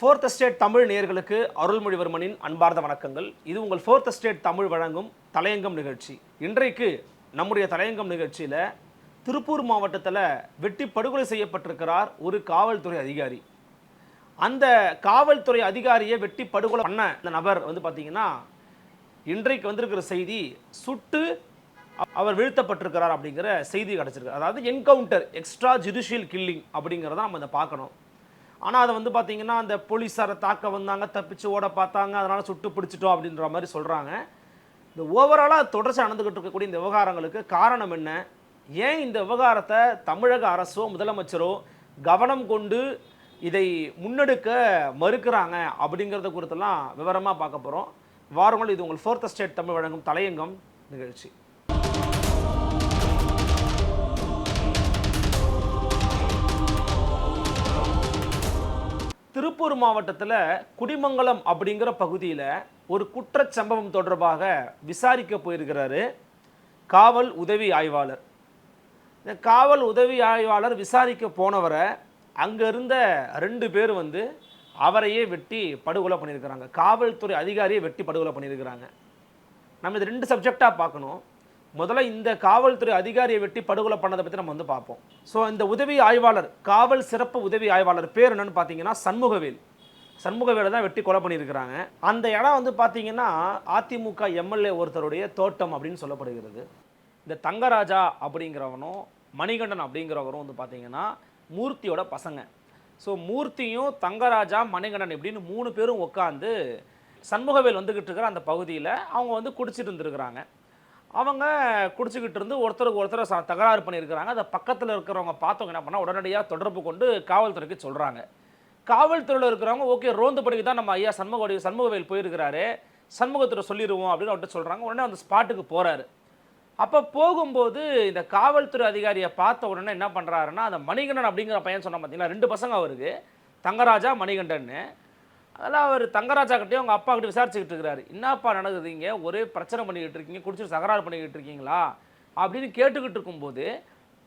Fourth state Tamil நேயர்களுக்கு அருள்மொழிவர்மனின் அன்பார்ந்த வணக்கங்கள். இது உங்கள் ஃபோர்த் ஸ்டேட் தமிழ் வழங்கும் தலையங்கம் நிகழ்ச்சி. இன்றைக்கு நம்முடைய தலையங்கம் நிகழ்ச்சியில் திருப்பூர் மாவட்டத்தில் வெட்டி படுகொலை செய்யப்பட்டிருக்கிறார் ஒரு காவல்துறை அதிகாரி. அந்த காவல்துறை அதிகாரியை வெட்டி படுகொலை பண்ண அந்த நபர் வந்து பார்த்தீங்கன்னா இன்றைக்கு வந்திருக்கிற செய்தி சுட்டு அவர் வீழ்த்தப்பட்டிருக்கிறார் அப்படிங்கிற செய்தி கிடச்சிருக்கு. அதாவது என்கவுண்டர் எக்ஸ்ட்ரா ஜுடிஷியல் கில்லிங் அப்படிங்கிறத நம்ம இதை பார்க்கணும். ஆனால் அதை வந்து பார்த்தீங்கன்னா அந்த போலீஸாரை தாக்க வந்தாங்க தப்பிச்சு ஓட பார்த்தாங்க அதனால் சுட்டு பிடிச்சிட்டோம் அப்படின்ற மாதிரி சொல்கிறாங்க இந்த ஓவராலாக தொடர்ச்சி நடந்துக்கிட்டு இருக்கக்கூடிய இந்த விவகாரங்களுக்கு காரணம் என்ன? ஏன் இந்த விவகாரத்தை தமிழக அரசோ முதலமைச்சரோ கவனம் கொண்டு இதை முன்னெடுக்க மறுக்கிறாங்க அப்படிங்கிறத குறித்தெல்லாம் விவரமாக பார்க்க போகிறோம் வாரங்கள் இது உங்கள் ஃபோர்த் ஸ்டேட் தமிழ் வழங்கும் தலையங்கம் நிகழ்ச்சி. திருப்பூர் மாவட்டத்தில் குடிமங்கலம் அப்படிங்கிற பகுதியில் ஒரு குற்றச்சம்பவம் தொடர்பாக விசாரிக்க போயிருக்கிறாரு காவல் உதவி ஆய்வாளர். இந்த காவல் உதவி ஆய்வாளர் விசாரிக்க போனவரை அங்கே இருந்த ரெண்டு பேர் வந்து அவரையே வெட்டி படுகொலை பண்ணியிருக்கிறாங்க. காவல்துறை அதிகாரியை வெட்டி படுகொலை பண்ணியிருக்கிறாங்க. நம்ம இது ரெண்டு சப்ஜெக்டாக பார்க்கணும். முதல்ல இந்த காவல்துறை அதிகாரியை வெட்டி படுகொலை பண்ணதை பற்றி நம்ம வந்து பார்ப்போம். ஸோ இந்த உதவி ஆய்வாளர் காவல் சிறப்பு உதவி ஆய்வாளர் பேர் என்னன்னு பார்த்தீங்கன்னா சண்முகவேல். சண்முகவேலை தான் வெட்டி கொலை பண்ணியிருக்கிறாங்க. அந்த இடம் வந்து பார்த்தீங்கன்னா அதிமுக எம்எல்ஏ ஒருத்தருடைய தோட்டம் அப்படின்னு சொல்லப்படுகிறது. இந்த தங்கராஜா அப்படிங்கிறவனும் மணிகண்டன் அப்படிங்கிறவரும் வந்து பார்த்தீங்கன்னா மூர்த்தியோட பசங்க. ஸோ மூர்த்தியும் தங்கராஜா மணிகண்டன் இப்படின்னு மூணு பேரும் உட்காந்து சண்முகவேல் வந்துக்கிட்டு இருக்கிற அந்த பகுதியில் அவங்க வந்து குடிச்சிட்டு இருந்துருக்குறாங்க. அவங்க குடிச்சிக்கிட்டு இருந்து ஒருத்தருக்கு ஒருத்தர் ச- தகராறு பண்ணியிருக்கிறாங்க. அதை பக்கத்தில் இருக்கிறவங்க பார்த்தவங்க என்ன பண்ணால் உடனடியாக தொடர்பு கொண்டு காவல்துறைக்கு சொல்கிறாங்க காவல்துறையில் இருக்கிறவங்க ஓகே ரோந்து படிக்கு தான் நம்ம ஐயா சண்முக சண்முகவேல் போயிருக்கிறாரு. சண்முகத்துறை சொல்லிடுவோம் அப்படின்னு அவர்கிட்ட சொல்கிறாங்க உடனே அந்த ஸ்பாட்டுக்கு போகிறாரு அப்போ போகும்போது இந்த காவல்துறை அதிகாரியை பார்த்த உடனே என்ன பண்ணுறாருன்னா அந்த மணிகண்டன் அப்படிங்கிற பையன் சொன்ன பார்த்தீங்கன்னா ரெண்டு பசங்க அவருக்கு. தங்கராஜா மணிகண்டன்னு. அதெல்லாம் அவர் தங்கராஜா கிட்டே அவங்க அப்பா கிட்ட விசாரிச்சுக்கிட்டு இருக்கிறாரு. என்னப்பா நடக்குது இங்கே ஒரே பிரச்சனை பண்ணிக்கிட்டு இருக்கீங்க. குடிச்சிட்டு தகராறு பண்ணிக்கிட்டு இருக்கீங்களா? அப்படின்னு கேட்டுக்கிட்டு இருக்கும்போது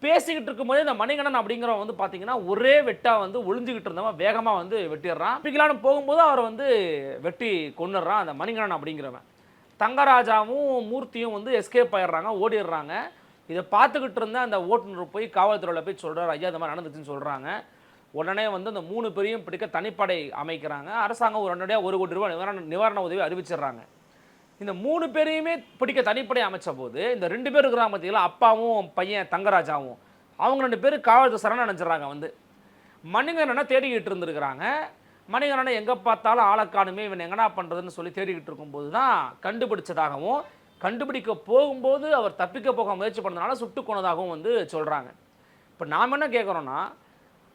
பேசிக்கிட்டு இருக்கும்போது இந்த மணிகண்டன் அப்படிங்கிறவன் வந்து பார்த்தீங்கன்னா ஒரே வெட்டாக வந்து ஒளிஞ்சுக்கிட்டு இருந்தவன் வேகமாக வந்து வெட்டிடுறான். பிக்கலான போகும்போது அவர் வந்து வெட்டி கொன்னுடுறான் அந்த மணிகண்டன் அப்படிங்கிறவன். தங்கராஜாவும் மூர்த்தியும் வந்து எஸ்கேப் ஆயிடுறாங்க ஓடிடுறாங்க. இதை பார்த்துக்கிட்டு இருந்த அந்த ஓட்டுநர் போய் காவல்துறையில் போய் சொல்கிறார் ஐயா இந்த மாதிரி நடந்துச்சுன்னு சொல்கிறாங்க உடனே வந்து அந்த மூணு பேரையும் பிடிக்க தனிப்படை அமைக்கிறாங்க. அரசாங்கம் உடனடியாக ஒரு கோடி ரூபாய் நிவாரண நிவாரண உதவி அறிவிச்சிடுறாங்க. இந்த மூணு பேரையுமே பிடிக்க தனிப்படை அமைச்ச போது இந்த ரெண்டு பேர் இருக்கிறாங்க பார்த்தீங்களா அப்பாவும் பையன் தங்கராஜாவும் அவங்க ரெண்டு பேரும் காவல்துறை சரண அடைஞ்சிடறாங்க வந்து. மணிகண்டனை தேடிக்கிட்டு இருந்திருக்கிறாங்க. மணிகண்டனை எங்கே பார்த்தாலும் ஆளக்காணுமே இவன் எங்கனா பண்ணுறதுன்னு சொல்லி தேடிக்கிட்டு இருக்கும்போது தான் கண்டுபிடிச்சதாகவும் கண்டுபிடிக்க போகும்போது அவர் தப்பிக்க போக முயற்சி பண்ணதுனால சுட்டு கொண்டதாகவும் வந்து சொல்கிறாங்க இப்போ நாம் என்ன கேட்குறோன்னா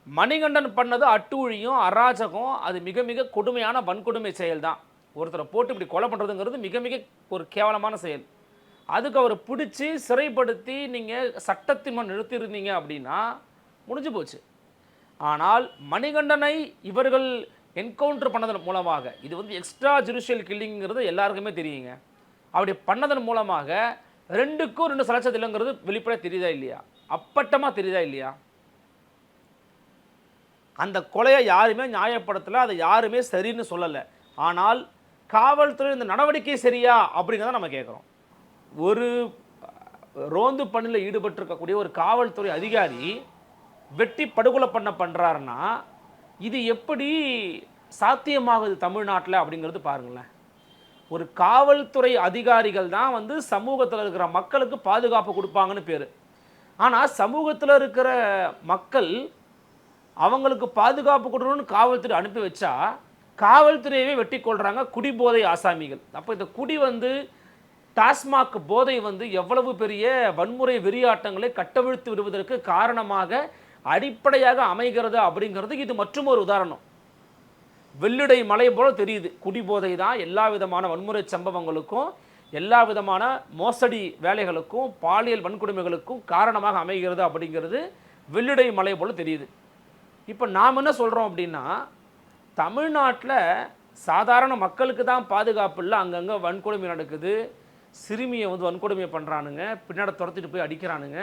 மணிகண்டன் பண்ணது அட்டூழியும் அராஜகம் அது மிக மிக கொடுமையான வன்கொடுமை செயல் தான் ஒருத்தரை போட்டு இப்படி கொலை பண்ணுறதுங்கிறது மிக மிக ஒரு கேவலமான செயல். அதுக்கு அவரை பிடிச்சி சிறைப்படுத்தி நீங்கள் சட்டத்தின் முன் நிறுத்தியிருந்தீங்க அப்படின்னா முடிஞ்சு போச்சு. ஆனால் மணிகண்டனை இவர்கள் என்கவுண்டர் பண்ணதன் மூலமாக இது வந்து எக்ஸ்ட்ரா ஜுடிஷியல் கில்லிங்கிறது எல்லாருக்குமே தெரியுங்க. அப்படி பண்ணதன் மூலமாக ரெண்டுக்கும் ரெண்டு சலச்சது இல்லைங்கிறது வெளிப்படையாக தெரியுதா இல்லையா? அப்பட்டமாக தெரியுதா இல்லையா? அந்த கொலையை யாருமே நியாயப்படுத்தலை அதை யாருமே சரின்னு சொல்லலை. ஆனால் காவல்துறை இந்த நடவடிக்கை சரியா? அப்படிங்கிறத நம்ம கேட்குறோம் ஒரு ரோந்து பணியில் ஈடுபட்டிருக்கக்கூடிய ஒரு காவல்துறை அதிகாரி வெட்டி படுகொலை பண்ண பண்ணுறாருன்னா இது எப்படி சாத்தியமாகுது தமிழ்நாட்டில் அப்படிங்கிறது பாருங்களேன். ஒரு காவல்துறை அதிகாரிகள் தான் வந்து சமூகத்தில் இருக்கிற மக்களுக்கு பாதுகாப்பு கொடுப்பாங்கன்னு பேர். ஆனால் சமூகத்தில் இருக்கிற மக்கள் அவங்களுக்கு பாதுகாப்பு கொடுக்கணும்னு காவல்துறை அனுப்பி வச்சா காவல்துறையவே வெட்டி கொள்கிறாங்க குடிபோதை ஆசாமிகள். அப்போ இந்த குடி வந்து டாஸ்மாக் போதை வந்து எவ்வளவு பெரிய வன்முறை வெறியாட்டங்களை கட்டவிழ்த்து விடுவதற்கு காரணமாக அடிப்படையாக அமைகிறது அப்படிங்கிறது இது மற்றும் ஒரு உதாரணம். வெள்ளிடை மலை போல தெரியுது. குடிபோதை தான் எல்லா விதமான வன்முறை சம்பவங்களுக்கும் எல்லா விதமான மோசடி வேலைகளுக்கும் பாலியல் வன்கொடுமைகளுக்கும் காரணமாக அமைகிறது அப்படிங்கிறது வெள்ளிடை மலை போல தெரியுது. இப்போ நாம் என்ன சொல்கிறோம் அப்படின்னா தமிழ்நாட்டில் சாதாரண மக்களுக்கு தான் பாதுகாப்பு இல்லை. அங்கங்கே வன்கொடுமை நடக்குது. சிறுமியை வந்து வன்கொடுமை பண்ணுறானுங்க பின்னாடி துரத்திட்டு போய் அடிக்கிறானுங்க.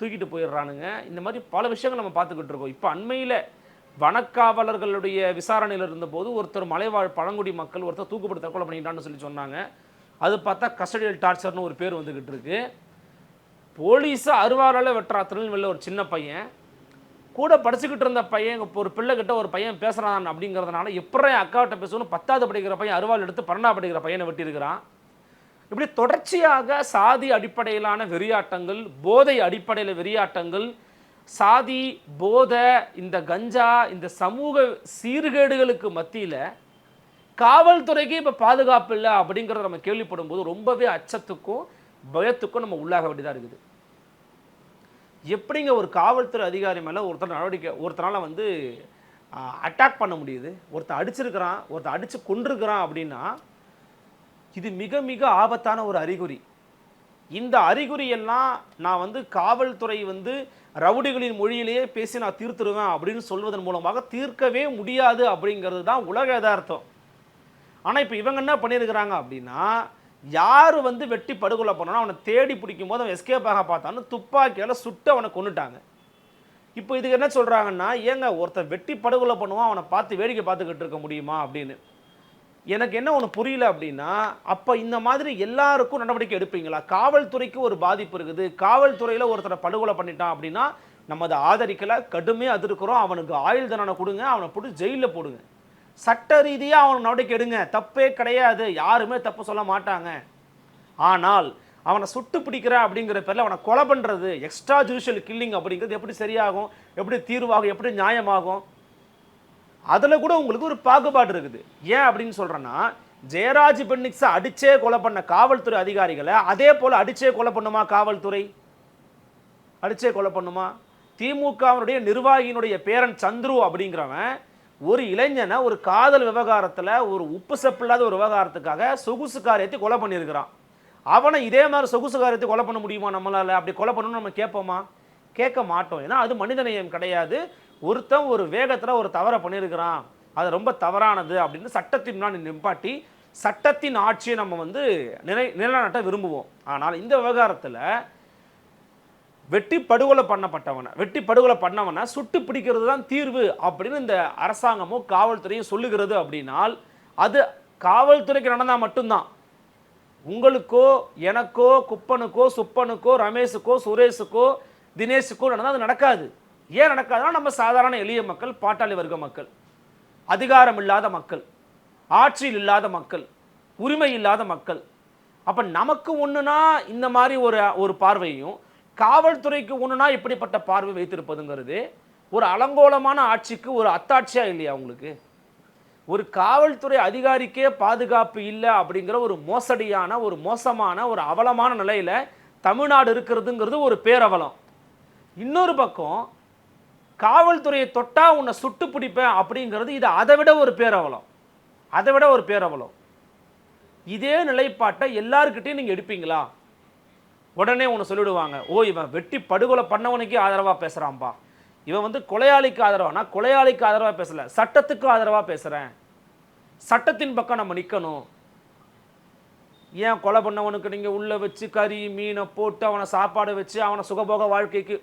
தூக்கிட்டு போயிடுறானுங்க. இந்த மாதிரி பல விஷயங்கள் நம்ம பார்த்துக்கிட்டு இருக்கோம். இப்போ அண்மையில் வனக்காவலர்களுடைய விசாரணையில் இருந்தபோது ஒருத்தர் மலைவாழ் பழங்குடி மக்கள் ஒருத்தர் தூக்குப்பட்டு தற்கொலை பண்ணிட்டான்னு சொல்லி சொன்னாங்க. அது பார்த்தா கஸ்டடியல் டார்ச்சர்னு ஒரு பேர் வந்துக்கிட்டு இருக்கு. போலீஸை அருவாளால் வெட்டுறா திருநெல்வேலியில் ஒரு சின்ன பையன். கூட படிச்சுக்கிட்டு இருந்த பையன் ஒரு பிள்ளை கிட்ட ஒரு பையன் பேசுகிறான் அப்படிங்கிறதுனால எப்படி என் அக்காவிட்ட பேசணும் பத்தாவது படிக்கிற பையன் அருவாள் எடுத்து பன்னெண்டாவது படிக்கிற பையனை வெட்டியிருக்கிறான். இப்படி தொடர்ச்சியாக சாதி அடிப்படையிலான வெறியாட்டங்கள் போதை அடிப்படையில் வெறியாட்டங்கள் சாதி போதை இந்த கஞ்சா இந்த சமூக சீர்கேடுகளுக்கு மத்தியில் காவல்துறைக்கு இப்போ பாதுகாப்பு இல்லை அப்படிங்கிறத நம்ம கேள்விப்படும் போது ரொம்பவே அச்சத்துக்கும் பயத்துக்கும் நம்ம உள்ளாக வேண்டியதாக இருக்குது. எப்படிங்க ஒரு காவல்துறை அதிகாரி மேலே ஒருத்தர் நடவடிக்கை ஒருத்தனால் வந்து அட்டாக் பண்ண முடியுது? ஒருத்தர் அடிச்சிருக்கிறான் ஒருத்தர் அடித்து கொண்டிருக்கிறான் அப்படின்னா இது மிக மிக ஆபத்தான ஒரு அறிகுறி. இந்த அறிகுறியெல்லாம் நான் வந்து காவல்துறை வந்து ரவுடிகளின் மொழியிலேயே பேசி நான் தீர்த்துருவேன் அப்படின்னு சொல்வதன் மூலமாக தீர்க்கவே முடியாது அப்படிங்கிறது தான் உலக யதார்த்தம். ஆனால் இப்போ இவங்க என்ன பண்ணியிருக்கிறாங்க அப்படின்னா யார் வந்து வெட்டி படுகொலை பண்ணணும் அவனை தேடி பிடிக்கும் போது அவன் எஸ்கேப் ஆக பார்த்தான்னு துப்பாக்கியால் சுட்டு அவனை கொன்னுட்டாங்க. இப்போ இதுக்கு என்ன சொல்கிறாங்கன்னா ஏங்க ஒருத்தன் வெட்டி படுகொலை பண்ணுவான் அவனை பார்த்து வேடிக்கை பார்த்துக்கிட்டு இருக்க முடியுமா அப்படின்னு. எனக்கு என்ன ஒன்று புரியல அப்படின்னா அப்போ இந்த மாதிரி எல்லாருக்கும் நடவடிக்கை எடுப்பீங்களா? காவல்துறைக்கு ஒரு பாதிப்பு இருக்குது. காவல்துறையில் ஒருத்தரை படுகொலை பண்ணிட்டான் அப்படின்னா நம்ம அதை ஆதரிக்கலை கடுமையாக அதிருக்கிறோம் அவனுக்கு ஆயுள் தண்டனை கொடுங்க அவனை போட்டு ஜெயிலில் போடுங்க. சட்ட ரீதியாக அவனை நடவடிக்கை எடுங்க. தப்பே கிடையாது. யாருமே தப்பு சொல்ல மாட்டாங்க. ஆனால் அவனை சுட்டு பிடிக்கிற அப்படிங்கிற பேரில் அவனை கொலை பண்ணுறது எக்ஸ்ட்ரா ஜுடிஷியல் கில்லிங் அப்படிங்கிறது எப்படி சரியாகும்? எப்படி தீர்வாகும்? எப்படி நியாயமாகும்? அதில் கூட உங்களுக்கு ஒரு பாகுபாடு இருக்குது. ஏன் அப்படின்னு சொல்கிறேன்னா ஜெயராஜ் பென்னிக்ஸை அடித்தே கொலை பண்ண காவல்துறை அதிகாரிகளை அதே போல் அடித்தே கொலை பண்ணுமா காவல்துறை? அடித்தே கொலை பண்ணுமா? திமுகவினுடைய நிர்வாகியினுடைய பேரன் சந்துரு அப்படிங்கிறவன் ஒரு இளைஞனை ஒரு காதல் விவகாரத்தில் ஒரு உப்பு சப்பில்லாத ஒரு விவகாரத்துக்காக சொகுசு காரியத்தை கொலை பண்ணியிருக்கிறான். அவனை இதே மாதிரி சொகுசு காரியத்தை கொலை பண்ண முடியுமா நம்மளால்? அப்படி கொலை பண்ணணும்னு நம்ம கேட்போமா? கேட்க மாட்டோம். ஏன்னா அது மனிதநேயம் கிடையாது. ஒருத்தன் ஒரு வேகத்தில் ஒரு தவறை பண்ணியிருக்கிறான். அது ரொம்ப தவறானது அப்படின்னு சட்டத்தின் முன்னாடி நிப்பாட்டி சட்டத்தின் ஆட்சியை நம்ம வந்து நிலை நிலைநாட்ட விரும்புவோம். ஆனால் இந்த விவகாரத்தில் வெட்டி படுகொலை பண்ணப்பட்டவனை வெட்டி படுகொலை பண்ணவனை சுட்டு பிடிக்கிறது தான் தீர்வு அப்படின்னு இந்த அரசாங்கமோ காவல்துறையும் சொல்லுகிறது அப்படின்னால் அது காவல்துறைக்கு நடந்தால் மட்டும்தான். உங்களுக்கோ எனக்கோ குப்பனுக்கோ சுப்பனுக்கோ ரமேஷுக்கோ சுரேஷுக்கோ தினேஷுக்கோ நடந்தால் அது நடக்காது. ஏன் நடக்காதுன்னா நம்ம சாதாரண எளிய மக்கள் பாட்டாளி வர்க்க மக்கள் அதிகாரம் இல்லாத மக்கள் ஆட்சியில் இல்லாத மக்கள் உரிமை இல்லாத மக்கள். அப்போ நமக்கு ஒன்றுனா இந்த மாதிரி ஒரு ஒரு பார்வையும் காவல்துறைக்கு ஒன்றுனா இப்படிப்பட்ட பார்வை வைத்திருப்பதுங்கிறது ஒரு அலங்கோலமான ஆட்சிக்கு ஒரு அத்தாட்சியா இல்லையா உங்களுக்கு? ஒரு காவல்துறை அதிகாரிக்கே பாதுகாப்பு இல்லை அப்படிங்கிற ஒரு மோசடியான ஒரு மோசமான ஒரு அவலமான நிலையில் தமிழ்நாடு இருக்கிறதுங்கிறது ஒரு பேரவலம். இன்னொரு பக்கம் காவல்துறையை தொட்டால் உன்னை சுட்டு பிடிப்பேன் அப்படிங்கிறது இது அதை விட ஒரு பேரவலம். அதை விட ஒரு பேரவலம். இதே நிலைப்பாட்டை எல்லாருக்கிட்டையும் நீங்கள் எடுப்பீங்களா? உடனே ஒன்று சொல்லிடுவாங்க ஓ இவன் வெட்டி படுகொலை பண்ணவனுக்கே ஆதரவாக பேசுகிறான்பா இவன் வந்து கொலையாளிக்கு ஆதரவா நான் கொலையாளிக்கு ஆதரவாக பேசல சட்டத்துக்கு ஆதரவாக பேசுகிறேன் சட்டத்தின் பக்கம் நம்ம நிற்கணும் ஏன் கொலை பண்ணவனுக்கு நீங்கள் உள்ளே வச்சு கறி மீனை போட்டு அவனை சாப்பாடு வச்சு அவனை சுகபோக வாழ்க்கைக்கு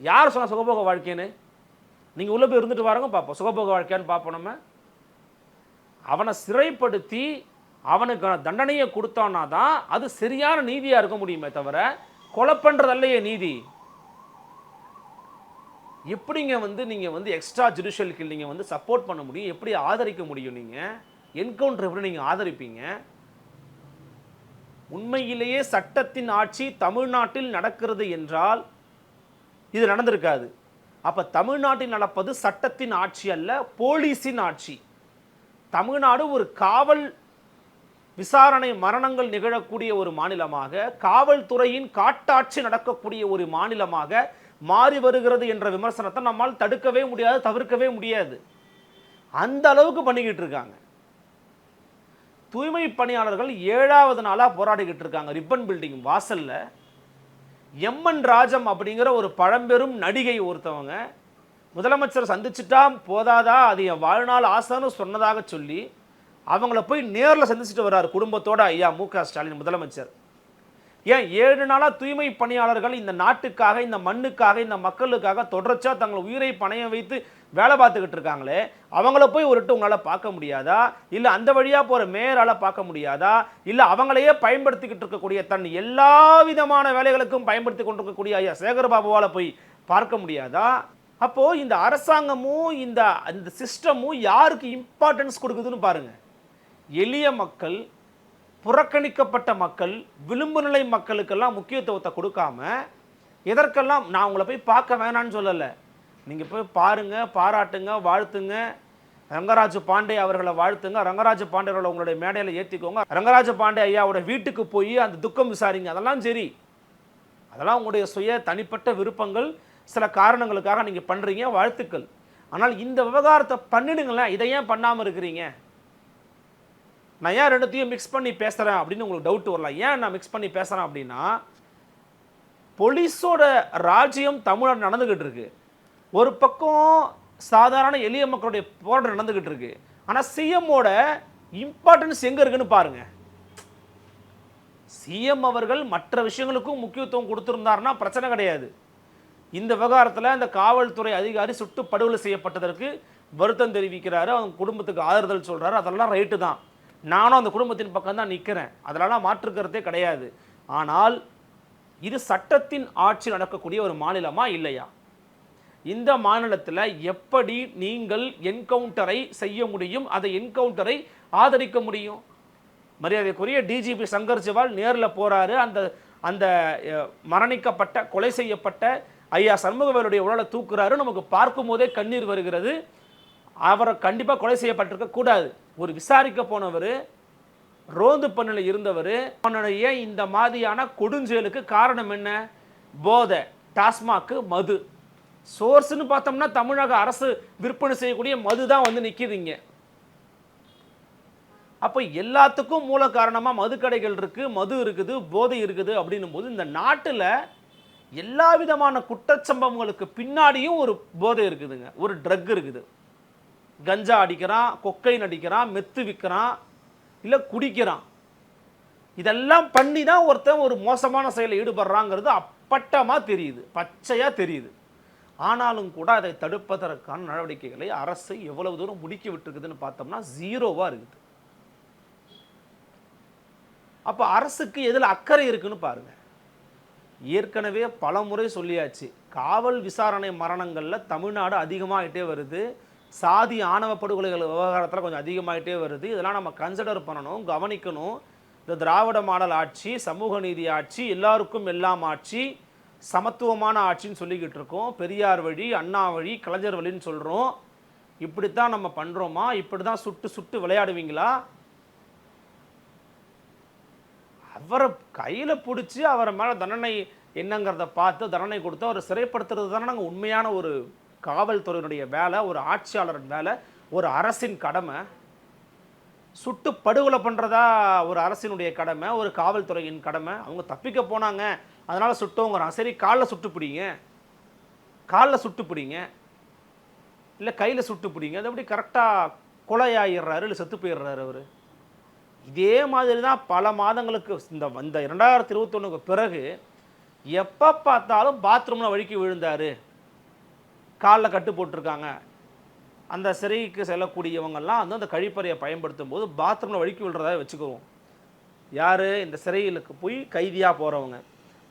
யார் சொன்ன சுகபோக வாழ்க்கைன்னு? நீங்கள் உள்ளே போய் இருந்துட்டு வரங்க பார்ப்போம். சுகபோக வாழ்க்கையான்னு பார்ப்போம் நம்ம. அவனை சிறைப்படுத்தி அவனுக்கு தண்டனையை கொடுத்தோன்னா தான் அது சரியான நீதியாக இருக்க முடியுமே தவிர கொலை பண்ணுறதல்லையே நீதி. எப்படிங்க வந்து நீங்கள் வந்து எக்ஸ்ட்ரா ஜுடிஷியல் கில்லிங்கை வந்து சப்போர்ட் பண்ண முடியும்? எப்படி ஆதரிக்க முடியும் நீங்கள் என்கவுண்டர் எப்படி நீங்கள் ஆதரிப்பீங்க? உண்மையிலேயே சட்டத்தின் ஆட்சி தமிழ்நாட்டில் நடக்கிறது என்றால் இது நடந்திருக்காது. அப்போ தமிழ்நாட்டில் நடப்பது சட்டத்தின் ஆட்சி அல்ல போலீஸின் ஆட்சி. தமிழ்நாடு ஒரு காவல் விசாரணை மரணங்கள் நிகழக்கூடிய ஒரு மாநிலமாக காவல்துறையின் காட்டாட்சி நடக்கக்கூடிய ஒரு மாநிலமாக மாறி வருகிறது என்ற விமர்சனத்தை நம்மால் தடுக்கவே முடியாது தவிர்க்கவே முடியாது. அந்த அளவுக்கு பண்ணிக்கிட்டு இருக்காங்க. தூய்மை பணியாளர்கள் ஏழாவது நாளாக போராடிக்கிட்டு இருக்காங்க. ரிப்பன் பில்டிங் வாசல்ல. எம்என் ராஜம் அப்படிங்கிற ஒரு பழம்பெரும் நடிகை ஒருத்தவங்க முதலமைச்சர் சந்திச்சுட்டா போதாதா அது என் வாழ்நாள் ஆசைன்னு சொன்னதாக சொல்லி அவங்கள போய் நேரில் சந்திச்சுட்டு வர்றாரு குடும்பத்தோட ஐயா மு க ஸ்டாலின் முதலமைச்சர். ஏன் ஏழு நாளாக தூய்மை பணியாளர்கள் இந்த நாட்டுக்காக இந்த மண்ணுக்காக இந்த மக்களுக்காக தொடர்ச்சியாக தங்கள் உயிரை பணையம் வைத்து வேலை பார்த்துக்கிட்டு இருக்காங்களே அவங்கள போய் ஒருட்டு உங்களால் பார்க்க முடியாதா? இல்லை அந்த வழியாக போகிற மேயரால் பார்க்க முடியாதா? இல்லை அவங்களையே பயன்படுத்திக்கிட்டு இருக்கக்கூடிய தன் எல்லா விதமான வேலைகளுக்கும் பயன்படுத்தி கொண்டிருக்கக்கூடிய ஐயா சேகர்பாபுவால் போய் பார்க்க முடியாதா? அப்போது இந்த அரசாங்கமும் இந்த அந்த சிஸ்டமும் யாருக்கு இம்பார்ட்டன்ஸ் கொடுக்குதுன்னு பாருங்கள் எளிய மக்கள் புறக்கணிக்கப்பட்ட மக்கள் விளிம்பு நிலை மக்களுக்கெல்லாம் முக்கியத்துவத்தை கொடுக்காம எதற்கெல்லாம் நான் உங்களை போய் பார்க்க வேணான்னு சொல்லலை. நீங்கள் போய் பாருங்க பாராட்டுங்க வாழ்த்துங்க. ரங்கராஜ பாண்டே அவர்களை வாழ்த்துங்க. ரங்கராஜ பாண்டே அவர்களை உங்களுடைய மேடையில் ஏற்றிக்கோங்க ரங்கராஜ பாண்டே ஐயாவோட வீட்டுக்கு போய் அந்த துக்கம் விசாரிங்க. அதெல்லாம் சரி. அதெல்லாம் உங்களுடைய சுய தனிப்பட்ட விருப்பங்கள் சில காரணங்களுக்காக நீங்கள் பண்ணுறீங்க வாழ்த்துக்கள். ஆனால் இந்த விவகாரத்தை பண்ணிடுங்களேன். இதை ஏன் பண்ணாமல் இருக்கிறீங்க? நான் ஏன் ரெண்டுத்தையும் மிக்ஸ் பண்ணி பேசுகிறேன் அப்படின்னு உங்களுக்கு டவுட் வரலாம் ஏன் நான் மிக்ஸ் பண்ணி பேசுகிறேன் அப்படின்னா போலீஸோட ராஜ்யம் தமிழ்நாடு நடந்துக்கிட்டு இருக்கு. ஒரு பக்கம் சாதாரண எளிய மக்களுடைய போராட்டம் நடந்துக்கிட்டு இருக்கு. ஆனால் சிஎம்மோட இம்பார்ட்டன்ஸ் எங்கே இருக்குன்னு பாருங்க. சிஎம் அவர்கள் மற்ற விஷயங்களுக்கும் முக்கியத்துவம் கொடுத்துருந்தாருன்னா பிரச்சனை கிடையாது. இந்த விவகாரத்தில் இந்த காவல்துறை அதிகாரி சுட்டு படுகொலை செய்யப்பட்டதற்கு வருத்தம் தெரிவிக்கிறாரு. அவங்க குடும்பத்துக்கு ஆறுதல் சொல்கிறாரு அதெல்லாம் ரைட்டு தான். நானும் அந்த குடும்பத்தின் பக்கம் தான் நிற்கிறேன் அதெல்லாம் மாற்றுக்கிறதே கிடையாது. ஆனால் இது சட்டத்தின் ஆட்சி நடக்கக்கூடிய ஒரு மாநிலமா இல்லையா? இந்த மாநிலத்தில் எப்படி நீங்கள் என்கவுண்டரை செய்ய முடியும் அதை என்கவுண்டரை ஆதரிக்க முடியும்? மரியாதைக்குரிய டிஜிபி சங்கர் ஜிவால் நேரில் போகிறாரு அந்த அந்த மரணிக்கப்பட்ட கொலை செய்யப்பட்ட ஐயா சண்முகவேலுடைய உடலை தூக்குறாரு. நமக்கு பார்க்கும் போதே கண்ணீர் வருகிறது. அவரை கண்டிப்பாக கொலை செய்யப்பட்டிருக்க கூடாது. ஒரு விசாரிக்க போனவர் ரோந்து பண்ணில் இருந்தவர் அவனுடைய இந்த மாதிரியான கொடுஞ்செயலுக்கு காரணம் என்ன? போதை டாஸ்மாக்கு மது. சோர்ஸ்னு பார்த்தோம்னா தமிழக அரசு விற்பனை செய்யக்கூடிய மது தான் வந்து நிற்கிதுங்க அப்போ எல்லாத்துக்கும் மூல காரணமாக மதுக்கடைகள் இருக்குது மது இருக்குது போதை இருக்குது அப்படின்னும் போது இந்த நாட்டில் எல்லா விதமான குற்றச்சம்பவங்களுக்கு பின்னாடியும் ஒரு போதை இருக்குதுங்க ஒரு ட்ரக் இருக்குது. கஞ்சா அடிக்கிறான் கொக்கைன் அடிக்கிறான் மெத்து விற்கிறான் இல்லை குடிக்கிறான். இதெல்லாம் பண்ணி தான் ஒருத்தன் ஒரு மோசமான செயலில் ஈடுபடுறாங்கிறது அப்பட்டமாக தெரியுது பச்சையாக தெரியுது. ஆனாலும் கூட அதை தடுப்பதற்கான நடவடிக்கைகளை அரசு எவ்வளவு தூரம் முடிக்க விட்டுருக்குதுன்னு பார்த்தோம்னா ஜீரோவாக இருக்குது. அப்போ அரசுக்கு எதில் அக்கறை இருக்குன்னு பாருங்க. ஏற்கனவே பல முறை சொல்லியாச்சு காவல் விசாரணை மரணங்களில் தமிழ்நாடு அதிகமாகிட்டே வருது சாதி ஆணவ படுகொலைகள் விவகாரத்தில் கொஞ்சம் அதிகமாகிட்டே வருது. இதெல்லாம் நம்ம கன்சிடர் பண்ணணும் கவனிக்கணும். இந்த திராவிட மாடல் ஆட்சி சமூக நீதி ஆட்சி எல்லாருக்கும் எல்லாம் ஆட்சி சமத்துவமான ஆட்சின்னு சொல்லிக்கிட்டு இருக்கோம். பெரியார் வழி அண்ணா வழி கலைஞர் வழின்னு சொல்கிறோம் இப்படித்தான் நம்ம பண்ணுறோமா இப்படி தான் சுட்டு சுட்டு விளையாடுவீங்களா? அவரை கையில் பிடிச்சி அவரை மேலே தண்டனை என்னங்கிறத பார்த்து தண்டனை கொடுத்து அவரை சிறைப்படுத்துறது தானே நாங்கள் உண்மையான ஒரு காவல்துறையினுடைய வேலை ஒரு ஆட்சியாளரின் வேலை ஒரு அரசின் கடமை. சுட்டு படுகொலை பண்ணுறதா ஒரு அரசினுடைய கடமை ஒரு காவல்துறையின் கடமை. அவங்க தப்பிக்க போனாங்க. அதனால் சுட்டோங்கிறான் சரி காலில் சுட்டு பிடிங்க. காலில் சுட்டு பிடிங்க. இல்லை கையில் சுட்டு பிடிங்க. அது எப்படி கரெக்டாக கொலையாயிடுறாரு இல்லை செத்து போயிடுறாரு அவர்? இதே மாதிரி தான் பல மாதங்களுக்கு இந்த இந்த இரண்டாயிரத்தி இருபத்தொன்னுக்கு பிறகு எப்போ பார்த்தாலும் பாத்ரூமில் வழுக்கி விழுந்தார். காலில் கட்டு போட்டிருக்காங்க. அந்த சிறைக்கு செல்லக்கூடியவங்கெல்லாம் வந்து அந்த கழிப்பறையை பயன்படுத்தும் போது பாத்ரூமில் வழுக்கி விழுறதா வச்சுக்குவோம். யார்? இந்த சிறையிலுக்கு போய் கைதியாக போகிறவங்க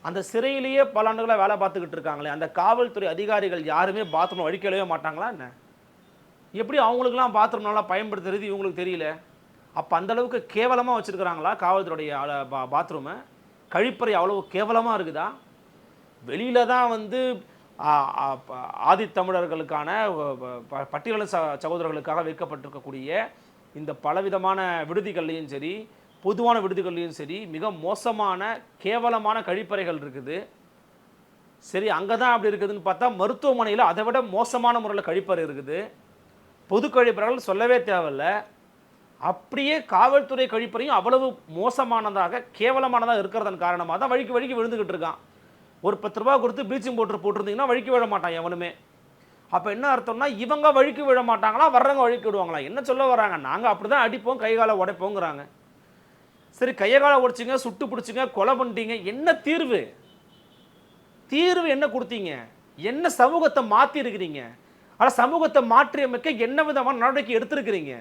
அந்த சிறையிலேயே பல ஆண்டுகளாக வேலை பார்த்துக்கிட்டு இருக்காங்களே அந்த காவல்துறை அதிகாரிகள் யாருமே பாத்ரூமில் வழிக்கலவே மாட்டாங்களா என்ன? எப்படி அவங்களுக்குலாம் பாத்ரூம் நல்லா பயன்படுத்துறது இவங்களுக்கு தெரியல. அப்போ அந்தளவுக்கு கேவலமாக வச்சுருக்கிறாங்களா காவல்துறையுடைய பா பாத்ரூமை கழிப்பறை அவ்வளவு கேவலமாக இருக்குதா? வெளியில் தான் வந்து ஆதித்தமிழர்களுக்கான பட்டியல ப- ச சகோதரர்களுக்காக வைக்கப்பட்டிருக்கக்கூடிய இந்த பலவிதமான விடுதிகள்லையும் சரி பொதுவான விடுதிகள்லையும் சரி மிக மோசமான கேவலமான கழிப்பறைகள் இருக்குது. சரி அங்கே தான் அப்படி இருக்குதுன்னு பார்த்தா மருத்துவமனையில் அதை விட மோசமான முறையில் கழிப்பறை இருக்குது. பொது கழிப்பறைகள் சொல்லவே தேவையில்ல. அப்படியே காவல்துறை கழிப்பறையும் அவ்வளவு மோசமானதாக கேவலமானதாக இருக்கிறதன் காரணமாக தான் வழிக்கு வழிக்கு விழுந்துக்கிட்டு இருக்கான். ஒரு பத்து ரூபா கொடுத்து ப்ளீச்சிங் பவுடர் போட்டிருந்தீங்கன்னா வழுக்கி விழ மாட்டான் எவனுமே. அப்போ என்ன அர்த்தம்னா இவங்க வழுக்கி விழ மாட்டாங்களா வர்றவங்க வழுக்கி விடுவாங்களா? என்ன சொல்ல வராங்க நாங்கள் அப்படி தான் அடிப்போம் கை காலை உடைப்போங்கிறாங்க. சரி கையை காலை உடைச்சிங்க சுட்டு பிடிச்சிங்க கொலை பண்ணிட்டீங்க என்ன தீர்வு? தீர்வு என்ன கொடுத்தீங்க? என்ன சமூகத்தை மாற்றி இருக்கிறீங்க ஆனால் சமூகத்தை மாற்றியமைக்க என்ன விதமான நடவடிக்கை எடுத்திருக்கிறீங்க?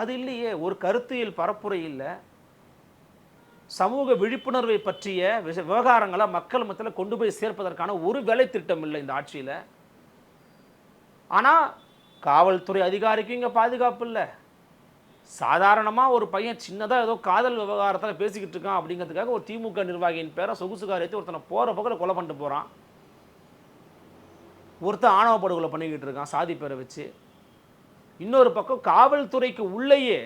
அது இல்லையே ஒரு கருத்தியல் பரப்புரை இல்லை. சமூக விழிப்புணர்வை பற்றிய விவகாரங்களை மக்கள் மத்தியில் கொண்டு போய் சேர்ப்பதற்கான ஒரு வேலை திட்டம் இல்லை இந்த ஆட்சியில். ஆனால் காவல்துறை அதிகாரிக்கும் இங்கே பாதுகாப்பு இல்லை. சாதாரணமாக ஒரு பையன் சின்னதாக ஏதோ காதல் விவகாரத்தில் பேசிக்கிட்டு இருக்கான் அப்படிங்கிறதுக்காக ஒரு திமுக நிர்வாகியின் பேரை சொகுசுகாரியத்தை ஒருத்தனை போகிற பக்கத்தில் கொலை பண்ணிட்டு போகிறான் ஒருத்தன் ஆணவ படுகொலை பண்ணிக்கிட்டு இருக்கான் சாதி பேரை வச்சு. இன்னொரு பக்கம் காவல்துறைக்கு உள்ளேயே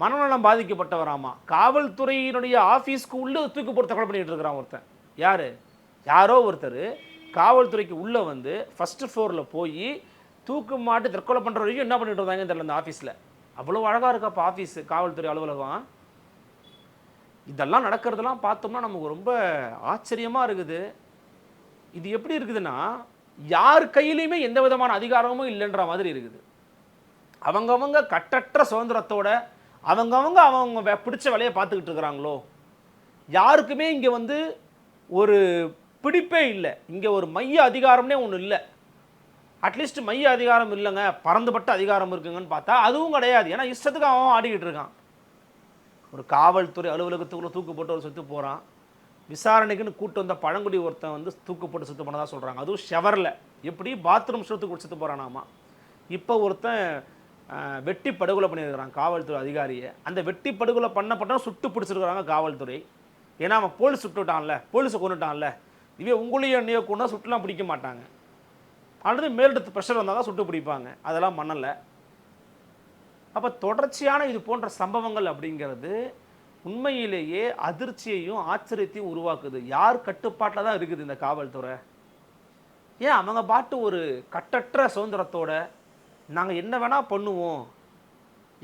மனநலம் பாதிக்கப்பட்டவராமா? காவல்துறையினுடைய ஆஃபீஸ்க்கு உள்ளே தூக்கு போட்டு தகவல் பண்ணிட்டு இருக்கிறான் ஒருத்தன். யார்? யாரோ ஒருத்தர் காவல்துறைக்கு உள்ளே வந்து ஃபஸ்ட்டு ஃப்ளோரில் போய் தூக்கு மாட்டு தற்கொலை பண்ணுற வரைக்கும் என்ன பண்ணிட்டு இருந்தாங்கன்னு தெரியல அந்த ஆஃபீஸில் அவ்வளோ அழகாக இருக்கப்பா ஆஃபீஸ் காவல்துறை அலுவலகம்? இதெல்லாம் நடக்கிறதெல்லாம் பார்த்தோம்னா நமக்கு ரொம்ப ஆச்சரியமாக இருக்குது. இது எப்படி இருக்குதுன்னா யார் கையிலையுமே எந்த விதமான அதிகாரமும் இல்லைன்ற மாதிரி இருக்குது. அவங்கவங்க கட்டற்ற சுதந்திரத்தோட அவங்கவங்க அவங்க வே- பிடிச்ச வேலையை பார்த்துக்கிட்டு இருக்கிறாங்களோ? யாருக்குமே இங்கே வந்து ஒரு பிடிப்பே இல்லை. இங்கே ஒரு மைய அதிகாரம்னே ஒன்று இல்லை. அட்லீஸ்ட் மைய அதிகாரம் இல்லைங்க. பறந்துபட்ட அதிகாரம் இருக்குங்கன்னு பார்த்தா அதுவும் கிடையாது. ஏன்னா இஷ்டத்துக்கு அவன் ஆடிக்கிட்டு இருக்கான். ஒரு காவல்துறை அலுவலகத்துக்குள்ளே தூக்கு போட்டு ஒரு சுத்து போகிறான் விசாரணைக்குன்னு கூட்டு வந்த பழங்குடி ஒருத்தன் வந்து தூக்கு போட்டு சுத்து போனதாக சொல்கிறாங்க அதுவும் ஷவரில். எப்படி? பாத்ரூம் சுத்து போட்டு போகிறான் போகிறானாமா இப்போ ஒருத்தன் வெட்டி படுகொலை பண்ணியிருக்கிறாங்க காவல்துறை அதிகாரியை. அந்த வெட்டி படுகொலை பண்ணப்பட்டா சுட்டு பிடிச்சிருக்கிறாங்க காவல்துறை. ஏன்னா அவன் போலீஸ் சுட்டுட்டான்ல போலீஸை கொண்டுட்டான்ல இவே உங்களையும் என்னையோ கொண்டா சுட்டுலாம் பிடிக்க மாட்டாங்க. அடுத்து மேலிடத்து ப்ரெஷர் வந்தால் தான் சுட்டு பிடிப்பாங்க. அதெல்லாம் பண்ணலை. அப்போ தொடர்ச்சியான இது போன்ற சம்பவங்கள் அப்படிங்கிறது உண்மையிலேயே அதிர்ச்சியையும் ஆச்சரியத்தையும் உருவாக்குது. யார் கட்டுப்பாட்டில் தான் இருக்குது இந்த காவல்துறை? ஏன் அவங்க பாட்டு ஒரு கட்டற்ற சுதந்திரத்தோட நாங்கள் என்ன வேணால் பண்ணுவோம்.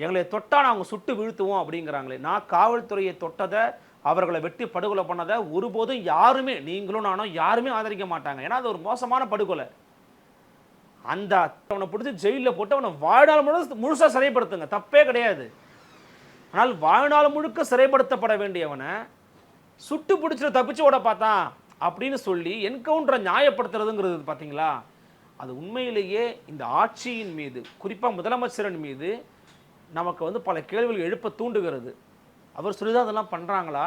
எங்களை தொட்டால் நாங்கள் சுட்டு வீழ்த்துவோம் அப்படிங்கிறாங்களே. நான் காவல்துறையை தொட்டதை அவர்களை வெட்டி படுகொலை பண்ணதை ஒருபோதும் யாருமே நீங்களும் நானும் யாருமே ஆதரிக்க மாட்டாங்க. ஏன்னா அது ஒரு மோசமான படுகொலை. அந்த அவனை பிடிச்சி ஜெயிலில் போட்டு அவனை வாழ்நாள் முழு முழுசாக சிறைப்படுத்துங்க. தப்பே கிடையாது. ஆனால் வாழ்நாள் முழுக்க சிறைப்படுத்தப்பட வேண்டியவனை சுட்டு பிடிச்சிட்டு தப்பிச்சு ஓட பார்த்தான் அப்படின்னு சொல்லி என்கவுண்டரை நியாயப்படுத்துறதுங்கிறது பார்த்தீங்களா அது உண்மையிலேயே இந்த ஆட்சியின் மீது குறிப்பாக முதலமைச்சரின் மீது நமக்கு வந்து பல கேள்விகள் எழுப்ப தூண்டுகிறது. அவர் சொல்லிதான் அதெல்லாம் பண்ணுறாங்களா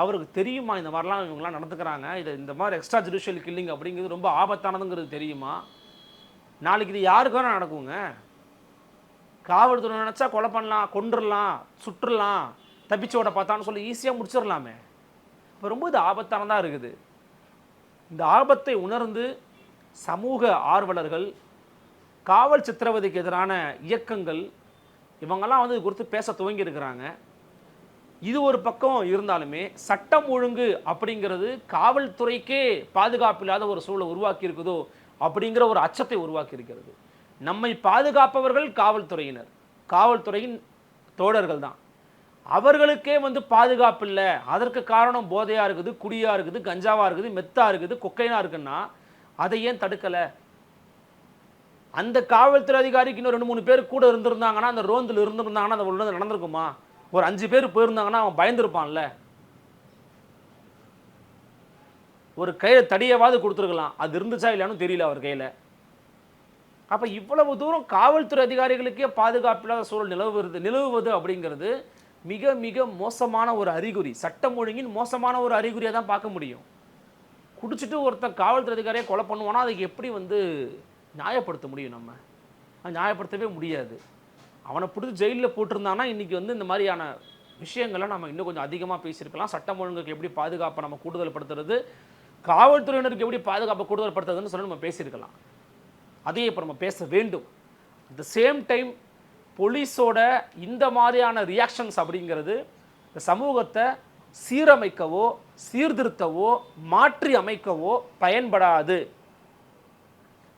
அவருக்கு தெரியுமா இந்த மாதிரிலாம் இவங்கெல்லாம் நடந்துக்கிறாங்க? இது இந்த மாதிரி எக்ஸ்ட்ரா ஜுடிஷியல் கில்லிங் அப்படிங்கிறது ரொம்ப ஆபத்தானதுங்கிறது தெரியுமா? நாளைக்கு இது யாருக்கு வேணால் நடக்குங்க? காவல்துறை நினச்சா கொலை பண்ணலாம் கொண்டுடலாம் சுற்றுலாம் தப்பிச்சு ஓட பார்த்தான்னு சொல்லி ஈஸியாக முடிச்சிடலாமே இப்போ ரொம்ப இது ஆபத்தானதாக இருக்குது. இந்த ஆபத்தை உணர்ந்து சமூக ஆர்வலர்கள் காவல் சித்திரவதைக்கு எதிரான இயக்கங்கள் இவங்கெல்லாம் வந்து இது குறித்து பேச துவங்கி இருக்கிறாங்க இது ஒரு பக்கம் இருந்தாலுமே சட்டம் ஒழுங்கு அப்படிங்கிறது காவல்துறைக்கே பாதுகாப்பு இல்லாத ஒரு சூழலை உருவாக்கி இருக்குதோ அப்படிங்கிற ஒரு அச்சத்தை உருவாக்கி இருக்கிறது நம்மை பாதுகாப்பவர்கள் காவல்துறையினர். காவல்துறையின் தோழர்கள் தான். அவர்களுக்கே வந்து பாதுகாப்பு இல்லை. அதற்கு காரணம் போதையாக இருக்குது குடியாக இருக்குது கஞ்சாவாக இருக்குது மெத்தாக இருக்குது கொக்கைனா இருக்குன்னா அதை ஏன் தடுக்கலை? அந்த காவல்துறை அதிகாரிக்கு இன்னும் ரெண்டு மூணு பேர் கூட இருந்திருந்தாங்கன்னா அந்த ரோந்தில் இருந்திருந்தாங்கன்னா அந்த உள்ளது நடந்திருக்குமா? ஒரு அஞ்சு பேர் போயிருந்தாங்கன்னா அவன் பயந்துருப்பான்ல. ஒரு கையில் தடியவாது கொடுத்துருக்கலாம். அது இருந்துச்சா இல்லையான்னு தெரியல அவர் கையில். அப்போ இவ்வளவு தூரம் காவல்துறை அதிகாரிகளுக்கே பாதுகாப்பில்லாத சூழல் நிலவுவது நிலவுவது அப்படிங்கிறது மிக மிக மோசமான ஒரு அறிகுறி. சட்டம் ஒழுங்கின் மோசமான ஒரு அறிகுறியை தான் பார்க்க முடியும். குடிச்சிட்டு ஒருத்தன் காவல்துறை அதிகாரியே கொலை பண்ணுவானா அதுக்கு எப்படி வந்து நியாயப்படுத்த முடியும் நம்ம? அது நியாயப்படுத்தவே முடியாது. அவனை பிடிச்சி ஜெயிலில் போட்டிருந்தானா இன்றைக்கி வந்து இந்த மாதிரியான விஷயங்களை நம்ம இன்னும் கொஞ்சம் அதிகமாக பேசியிருக்கலாம். சட்டம் ஒழுங்குக்கு எப்படி பாதுகாப்பை நம்ம கூடுதல் படுத்துறது காவல்துறையினருக்கு எப்படி பாதுகாப்பை கூடுதல் படுத்துறதுன்னு சொல்லி நம்ம பேசியிருக்கலாம். அதையும் இப்போ நம்ம பேச வேண்டும். த சேம் டைம் போலீஸோட இந்த மாதிரியான ரியாக்ஷன்ஸ் அப்படிங்கிறது இந்த சமூகத்தை சீரமைக்கவோ சீர்திருத்தவோ மாற்றி அமைக்கவோ பயன்படாது.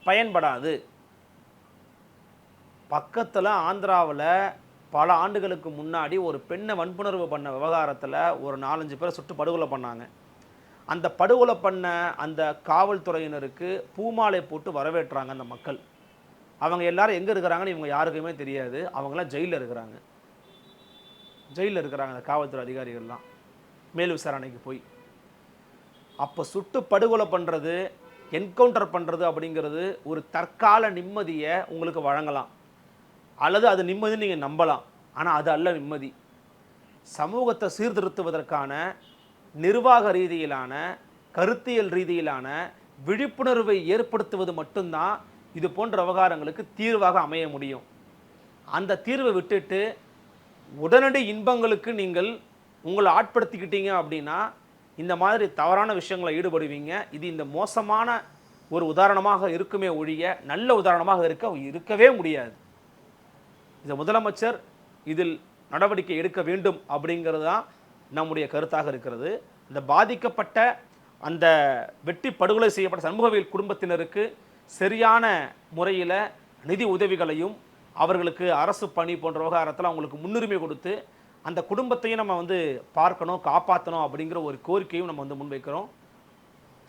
பயன்படாது. பக்கத்தில் ஆந்திராவில் பல ஆண்டுகளுக்கு முன்னாடி ஒரு பெண்ணை வன்புணர்வு பண்ண விவகாரத்தில் ஒரு நாலஞ்சு பேரை சுட்டு படுகொலை பண்ணாங்க. அந்த படுகொலை பண்ண அந்த காவல்துறையினருக்கு பூமாலை போட்டு வரவேற்றாங்க அந்த மக்கள். அவங்க எல்லாரும் எங்கே இருக்கிறாங்கன்னு இவங்க யாருக்குமே தெரியாது. அவங்களாம் ஜெயிலில் இருக்கிறாங்க. ஜெயிலில் இருக்கிறாங்க அந்த காவல்துறை அதிகாரிகள்லாம். மேல் விசாரணைக்கு போய் அப்போ சுட்டு படுகொலை பண்ணுறது என்கவுண்டர் பண்ணுறது அப்படிங்கிறது ஒரு தற்கால நிம்மதியை உங்களுக்கு வழங்கலாம். அல்லது அது நிம்மதின்னு நீங்கள் நம்பலாம். ஆனால் அது அல்ல நிம்மதி. சமூகத்தை சீர்திருத்துவதற்கான நிர்வாக ரீதியிலான கருத்தியல் ரீதியிலான விழிப்புணர்வை ஏற்படுத்துவது மட்டும்தான் இது போன்ற விவகாரங்களுக்கு தீர்வாக அமைய முடியும். அந்த தீர்வை விட்டுட்டு உடனடி இன்பங்களுக்கு நீங்கள் உங்களை ஆட்படுத்திக்கிட்டீங்க அப்படின்னா இந்த மாதிரி தவறான விஷயங்களை ஈடுபடுவீங்க. இது இந்த மோசமான ஒரு உதாரணமாக இருக்குமே ஒழிய நல்ல உதாரணமாக இருக்க இருக்கவே முடியாது. இந்த முதலமைச்சர் இதில் நடவடிக்கை எடுக்க வேண்டும் அப்படிங்கிறது தான் நம்முடைய கருத்தாக இருக்கிறது. இந்த பாதிக்கப்பட்ட அந்த வெட்டி படுகொலை செய்யப்பட்ட சமூகவியல் குடும்பத்தினருக்கு சரியான முறையில் நிதி உதவிகளையும் அவர்களுக்கு அரசு பணி போன்ற விவகாரத்தில் அவங்களுக்கு முன்னுரிமை கொடுத்து அந்த குடும்பத்தையும் நம்ம வந்து பார்க்கணும் காப்பாற்றணும் அப்படிங்கிற ஒரு கோரிக்கையும் நம்ம வந்து முன்வைக்கிறோம்.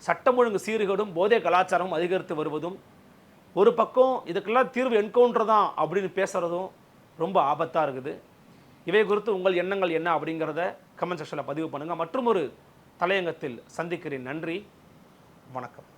சட்டம் ஒழுங்கு சீர்கேடும் போதை கலாச்சாரமும் அதிகரித்து வருவதும் ஒரு பக்கம் இதுக்கெல்லாம் தீர்வு என்கவுண்டர் தான் அப்படின்னு பேசுகிறதும் ரொம்ப ஆபத்தாக இருக்குது. இவை குறித்து உங்கள் எண்ணங்கள் என்ன அப்படிங்கிறத கமெண்ட் செக்ஷனில் பதிவு பண்ணுங்கள் மற்றும் ஒரு தலையங்கத்தில் சந்திக்கிறேன். நன்றி. வணக்கம்.